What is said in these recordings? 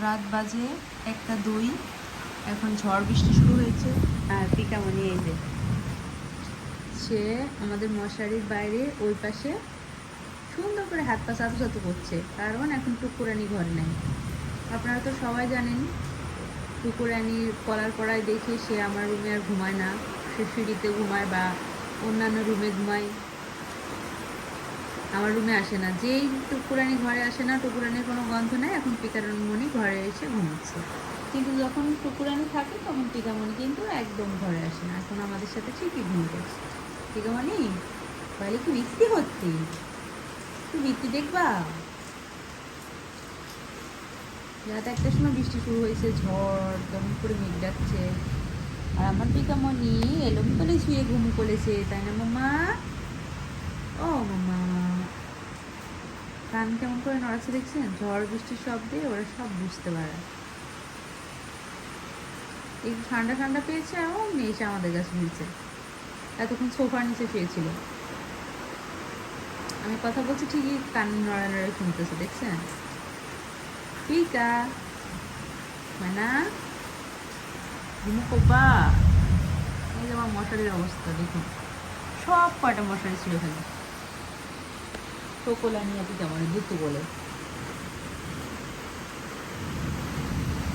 রাত বাজে একটা দুই। এখন ঝড় বৃষ্টি শুরু হয়েছে। আর পিকামণি এই যে। সে আমাদের মশারির বাইরে ওই পাশে সুন্দর করে হাত পা সাথে সাথে করছে। কারণ এখন টুকুরানি ঘরে নেই। আপনারা তো সবাই জানেন টুকুরানির কলার পড়ায় দেখে সে আমার রুমে আর ঘুমায় না। সে সিঁড়িতে ঘুমায় বা অন্যান্য রুমে ঘুমায়। আমার রুমে আসে না। যেই টুকুরানি ঘরে আসে না, টুকুরানির কোনো গন্ধ নেই। এখন পিকারমণি ঘরে এসে ঘুমাচ্ছে। কিন্তু যখন টুকুরানি থাকে, তখন টিকামণি কিন্তু একদম ঘরে আসে না। এখন আমাদের সাথে ঠিকই ঘুম করছে। টিকামণি বাইরে কি বৃষ্টি হচ্ছে? তুই বৃষ্টি দেখবা? রাত একটার সময় বৃষ্টি শুরু হয়েছে, ঝড় কেমন করে মেঘ ডাকছে। আর আমার পিকামণি এলম করে শুয়ে ঘুম করেছে, তাই না মামা ও মামা কান কেমন করে নড়াচ্ছে দেখছেন? ঝড়, বৃষ্টির শব্দে ওরা সব বুঝতে পারে। একটু ঠান্ডা ঠান্ডা পেয়েছে এবং এসে আমাদের কাছে নিচে এতক্ষণ সোফার নিচে শুয়েছিল। আমি কথা বলছি ঠিকই কান নড়া নড়ে শুনতেছে, দেখছেন? পিকা মানা? ঘুমো কোপা এই যে আমার মশারির অবস্থা, দেখুন। সব কয়টা মশারি ছিল খালি টোকোলা নিয়ে আপনি কেমন দুটো বলে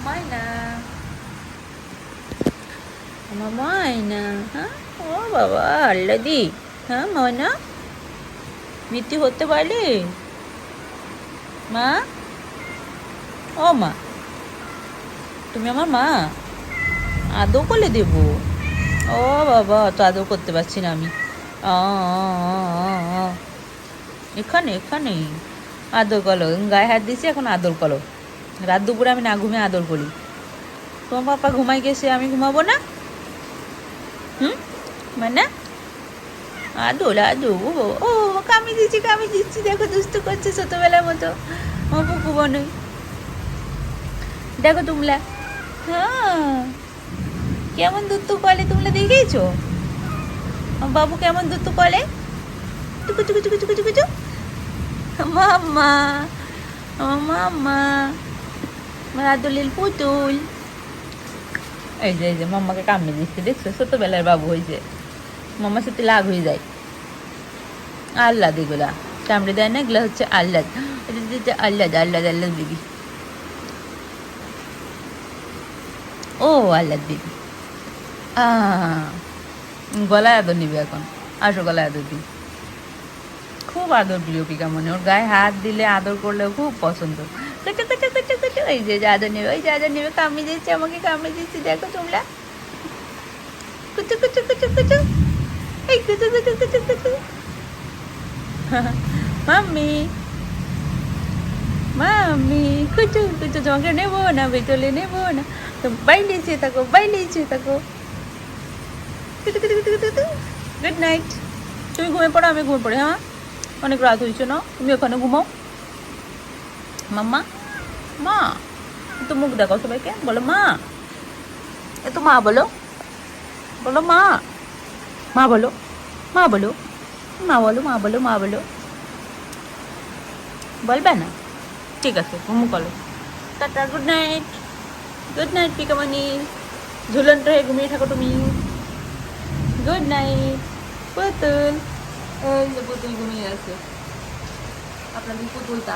মাইনা আমার মাইনা হ্যাঁ ও বাবা আল্লাদি হ্যাঁ ময়না মৃত্যু হতে পারলে মা ও মা তুমি আমার মা আদৌ করলে দেব ও বাবা তো আদৌ করতে পারছি না আমি আ। এখানে এখানে আদর করো। গায়ে হাত দিয়েছি, এখন আদর করো। রাত দুপুরে আমি না ঘুমিয়ে আদর করি। তোমার পাপা ঘুমাই গেছে আমি ঘুমাবো না? হুম? মানে? আদর আদর। ও ও, কামি দিচ্ছি কামি দিচ্ছি। দেখো, দুষ্টু করছে ছোটোবেলার মতো। ও পুকু বনুই দেখো তুমলা হ্যাঁ। কেমন দুত্তু কলে তোমরা দেখেছ বাবু কেমন দুত্তু কলে? টুকু টুকু টুকু টুকু টুকু টুকু মাম্মা আমার মাম্মা আমার আদলিল পুতুল এই যে এই যে, মাম্মাকে কামড়ে দিচ্ছে, দেখছ? ছোটবেলার বাবু হয়েছে। মাম্মার সাথে লাগ হয়ে যায়। আল্লাদ এগুলা। কামড়ে দেয় না, এগুলা হচ্ছে এটা হচ্ছে আল্লাদ আল্লাদ বেবি ও আল্লাদ বেবি গলায় আদর নিবে এখন। আসো গলায় আদর দিই খুব আদর প্রিয় পিকা মনে ওর গায়ে হাত দিলে আদর করলেও খুব পছন্দ। এই যে যে আদর নেবে, ওই যে আদর নেবে কামড়ে দিচ্ছে আমাকে কামড়ে দিচ্ছে দেখো তোমরা। কুচু কুচু কুচু কুচু। এই কুচু কুচু কুচু কুচু। মাম্মি। মাম্মি, কুচু কুচু তোমাকে নেব না, বেতলে নেব না। তো বাইলেছে থাকো বাইলেছে থাকো। গুড নাইট তুমি ঘুমিয়ে পড়ো, আমি ঘুমিয়ে পড়ি হ্যাঁ অনেক রাত হয়েছে, না? তুমি ওখানে ঘুমাও। মাম্মা, মা তো মুখ দেখাও সবাইকে। বলো, মা। এ তো মা, বলো। বলো, মা। মা, বলো। মা বলো। মা বলো মা বলো মা, বলো। বলবে না? ঠিক আছে, ঘুমু করো tata good night good night পিকামানি ঝুলন্ত হয়ে ঘুমিয়ে থাকো তুমি। গুড নাইট পুতুল। এই যে পুতুল ঘুমিয়ে আছে আপনাদের পুতুলটা।